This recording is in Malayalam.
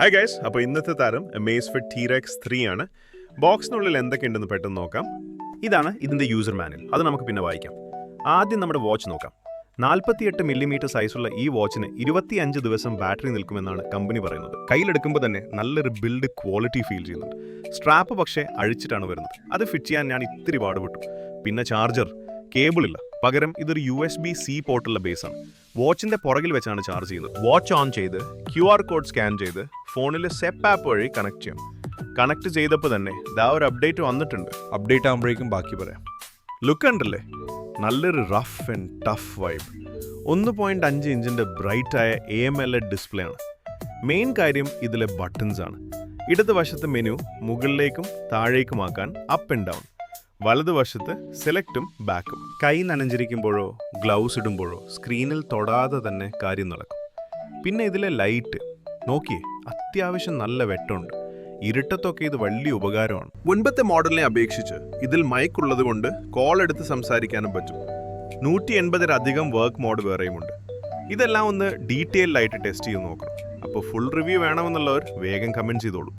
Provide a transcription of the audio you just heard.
ഹായ് ഗൈസ് അപ്പോൾ ഇന്നത്തെ താരം മേസ് ഫിറ്റ് ടീറെക്സ് ത്രീ ആണ്. ബോക്സിനുള്ളിൽ എന്തൊക്കെയുണ്ടെന്ന് പെട്ടെന്ന് നോക്കാം. ഇതാണ് ഇതിന്റെ യൂസർ മാനുവൽ അത് നമുക്ക് പിന്നെ വായിക്കാം. ആദ്യം നമ്മുടെ വാച്ച് നോക്കാം. നാൽപ്പത്തിയെട്ട് മില്ലിമീറ്റർ സൈസുള്ള ഈ വാച്ചിന് ഇരുപത്തിയഞ്ച് ദിവസം ബാറ്ററി നിൽക്കുമെന്നാണ് കമ്പനി പറയുന്നത്. കയ്യിലെടുക്കുമ്പോൾ തന്നെ നല്ലൊരു ബിൽഡ് ക്വാളിറ്റി ഫീൽ ചെയ്യുന്നുണ്ട്. സ്ട്രാപ്പ് പക്ഷേ അഴിച്ചിട്ടാണ് വരുന്നത്. അത് ഫിറ്റ് ചെയ്യാൻ ഞാൻ ഇത്തിരി പാടുപെട്ടു. പിന്നെ ചാർജർ കേബിളില്ല പകരം ഇതൊരു യു എസ് ബി സി പോർട്ടുള്ള ബേസാണ് വാച്ചിന്റെ പുറകിൽ വെച്ചാണ് ചാർജ് ചെയ്യുന്നത്. വാച്ച് ഓൺ ചെയ്ത് ക്യു ആർ കോഡ് സ്കാൻ ചെയ്ത് ഫോണിൽ സെപ്പ് ആപ്പ് വഴി കണക്ട് ചെയ്യാം. കണക്ട് ചെയ്തപ്പോൾ തന്നെ ദാ ഒരു അപ്ഡേറ്റ് വന്നിട്ടുണ്ട്. അപ്ഡേറ്റ് ആകുമ്പോഴേക്കും ബാക്കി പറയാം. ലുക്ക് ഉണ്ടല്ലേ നല്ലൊരു റഫ് ആൻഡ് ടഫ് വൈബ് ഒന്ന് പോയിന്റ് അഞ്ച് ഇഞ്ചിന്റെ ബ്രൈറ്റായ A M L A display ആണ്. മെയിൻ കാര്യം ഇതിലെ ബട്ടൺസ് ആണ്. ഇടതുവശത്ത് മെനു മുകളിലേക്കും താഴേക്കുമാക്കാൻ അപ്പ് ആൻഡ് ഡൗൺ വലതുവശത്ത് സെലക്റ്റും ബാക്കും കൈ നനഞ്ഞിരിക്കുമ്പോഴോ ഗ്ലൗസ് ഇടുമ്പോഴോ സ്ക്രീനിൽ തൊടാതെ തന്നെ കാര്യം നടക്കും. പിന്നെ ഇതിലെ ലൈറ്റ് നോക്കിയേ അത്യാവശ്യം നല്ല വെട്ടമുണ്ട് ഇരുട്ടത്തൊക്കെ ഇത് വലിയ ഉപകാരമാണ്. മുൻപത്തെ മോഡലിനെ അപേക്ഷിച്ച് ഇതിൽ മൈക്ക് ഉള്ളത് കൊണ്ട് കോൾ എടുത്ത് സംസാരിക്കാനും പറ്റും. നൂറ്റി എൺപതിലധികം വർക്ക് മോഡ് വേറെയുമുണ്ട്. ഇതെല്ലാം ഒന്ന് ഡീറ്റെയിൽഡായിട്ട് ടെസ്റ്റ് ചെയ്ത് നോക്കണം. അപ്പോൾ ഫുൾ റിവ്യൂ വേണമെന്നുള്ളവർ വേഗം കമന്റ് ചെയ്തോളൂ.